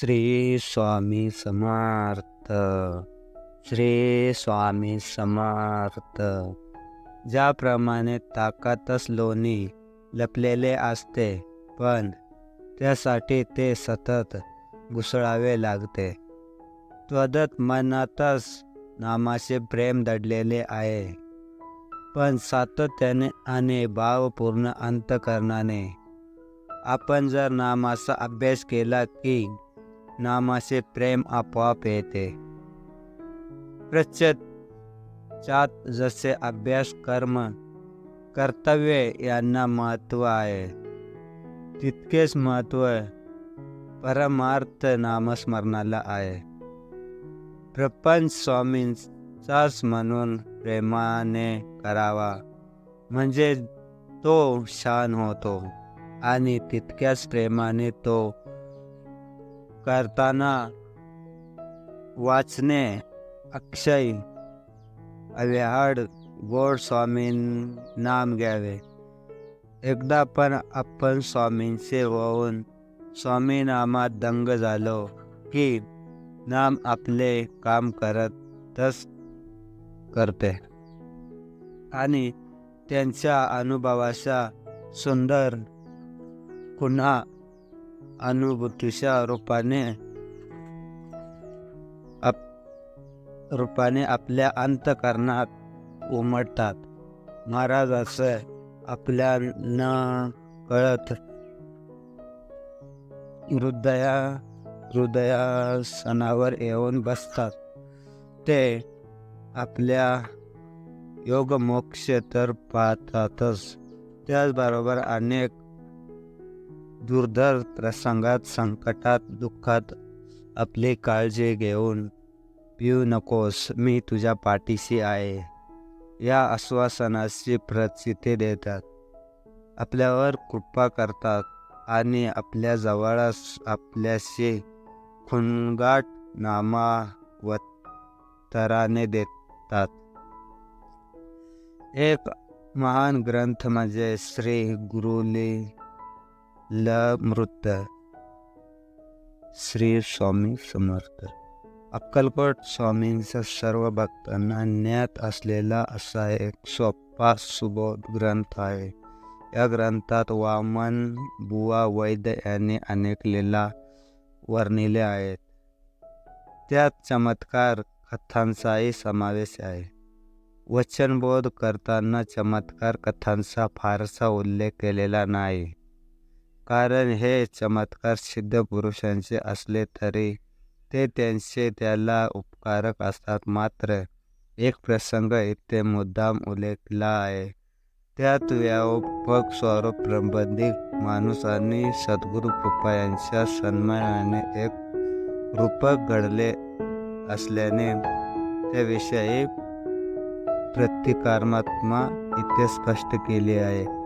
श्री स्वामी समर्थ श्री स्वामी समर्थ. ज्याप्रमाणे ताकातच लोणी लपलेले असते पण त्यासाठी ते सतत घुसळावे लागते. त्वदत मनातच नामाचे प्रेम दडलेले आहे पण सातत्याने आणि भावपूर्ण अंतकरणाने आपण जर नामाचा अभ्यास केला की नामाचे प्रेम आपोआप येते. प्रत्यक्षात जसे अभ्यास कर्म कर्तव्य यांना महत्त्व आहे तितकेच महत्त्व परमार्थ नामस्मरणाला आहे. प्रपंच स्वामींचाच म्हणून प्रेमाने करावा म्हणजे तो शान होतो आणि तितक्याच प्रेमाने तो करताना वाचणे अक्षय अव्याहाड गोड स्वामीं नाम घ्यावे. एकदा पण आपण स्वामींचे होऊन स्वामी नामात दंग झालो की नाम आपले काम करतच करते. आणि त्यांच्या अनुभवाचा सुंदर पुन्हा अनुभूतीच्या रूपाने आप रूपाने आपल्या अंतकरणात उमटतात महाराजाचं आपल्या न कळत हृदया हृदयासनावर येऊन बसतात ते आपल्या योगमोक्ष तर पाहतातच त्याचबरोबर अनेक दुर्धर प्रसंगात संकटात दुःखात आपली काळजी घेऊन पिऊ नकोस मी तुझ्या पाठीशी आहे. या आश्वासनाची प्रचिती देतात. आपल्यावर कृपा करतात आणि आपल्या जवळच आपल्याशी खुणगाट नामावतराने देतात. एक महान ग्रंथ म्हणजे श्री गुरुली लमृत श्री स्वामी समर्थ। अक्कलकोट स्वामींचा सर्व भक्तांना ज्ञात असलेला असा एक सोपा सुबोध ग्रंथ आहे। या ग्रंथात वामन बुवा वैद्य यांनी अनेक लीला वर्णिले आहेत। त्यात चमत्कार कथांचाही समावेश आहे। वचनबोध करताना चमत्कार कथांचा फारसा उल्लेख केलेला नाही। कारण हे चमत्कार सिद्ध पुरुषांचे असले तरी ते त्यांचे त्याला उपकारक असतात. मात्र एक प्रसंग इथे मुद्दाम उल्लेखला आहे. त्यात व्यापक स्वरूप प्रबंधित माणूस आणि सद्गुरू कृपा यांच्या सन्मानाने एक रूपक घडले असल्याने त्याविषयी प्रतिकारात्मा इथे स्पष्ट केली आहे.